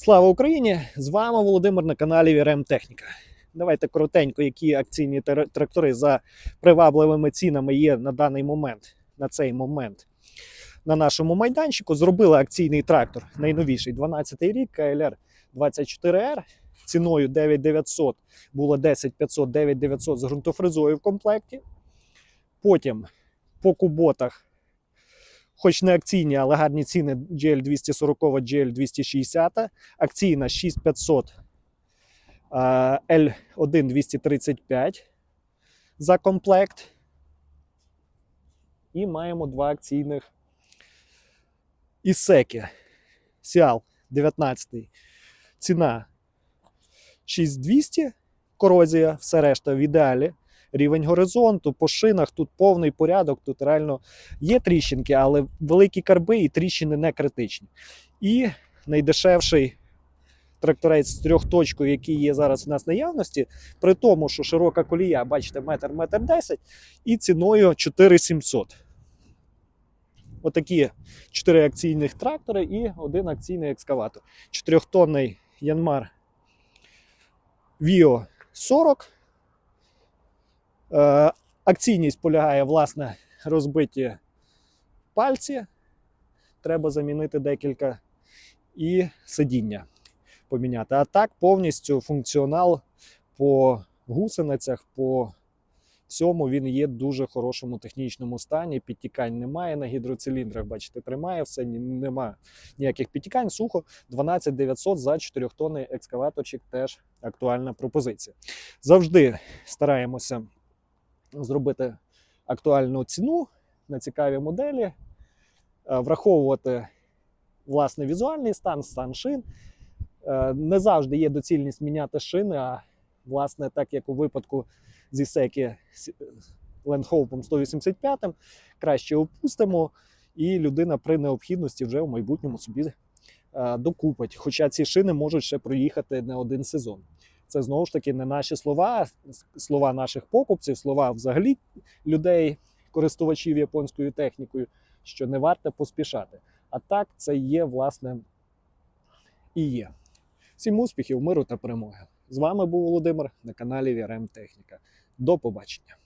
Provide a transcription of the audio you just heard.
Слава Україні! З вами Володимир на каналі Вірем Техніка. Давайте коротенько, які акційні трактори за привабливими цінами є на даний момент, на цей момент на нашому майданчику. Зробили акційний трактор, найновіший 12-й рік КЛР 24R. Ціною 9900 було 10500, 9900 з ґрунтофрезою в комплекті. Потім по куботах хоч не акційні, але гарні ціни GL 240, GL 260, акційна 6500 а, L1 235 за комплект. І маємо два акційних Ісеки. Сіал 19. Ціна 6200, корозія, все решта в ідеалі. Рівень горизонту, по шинах тут повний порядок, тут реально Є тріщинки, але великі карби і тріщини не критичні. І найдешевший тракторець з трьохточкою, який є зараз у нас в наявності, при тому, що широка колія, бачите, метр, метр 10, і ціною 4700. Отакі чотири акційних трактори і один акційний екскаватор. Чотирьохтонний Янмар Vio 40. Е, акційність полягає, власне, розбиті пальці. Треба замінити декілька і сидіння поміняти. А так повністю функціонал по гусеницях, по всьому він є в дуже хорошому технічному стані. Підтікань немає на гідроциліндрах. Бачите, тримає все, ні- нема ніяких підтікань. Сухо 12 900 за 4 тонни екскаваторчик теж актуальна пропозиція. Завжди стараємося зробити актуальну ціну на цікаві моделі, е, враховувати власне візуальний стан, стан шин. Е, Не завжди є доцільність міняти шини, а власне, так як у випадку зі секи Лендхоупом 185, краще опустимо, і людина при необхідності вже в майбутньому собі е, докупить. Хоча ці шини можуть ще проїхати не один сезон. Це знову ж таки не наші слова, слова наших покупців, слова взагалі людей, користувачів японською технікою, що не варто поспішати. А так це є, власне, і є. Всім успіхів, миру та перемоги. З вами був Володимир на каналі VRM Техніка. До побачення.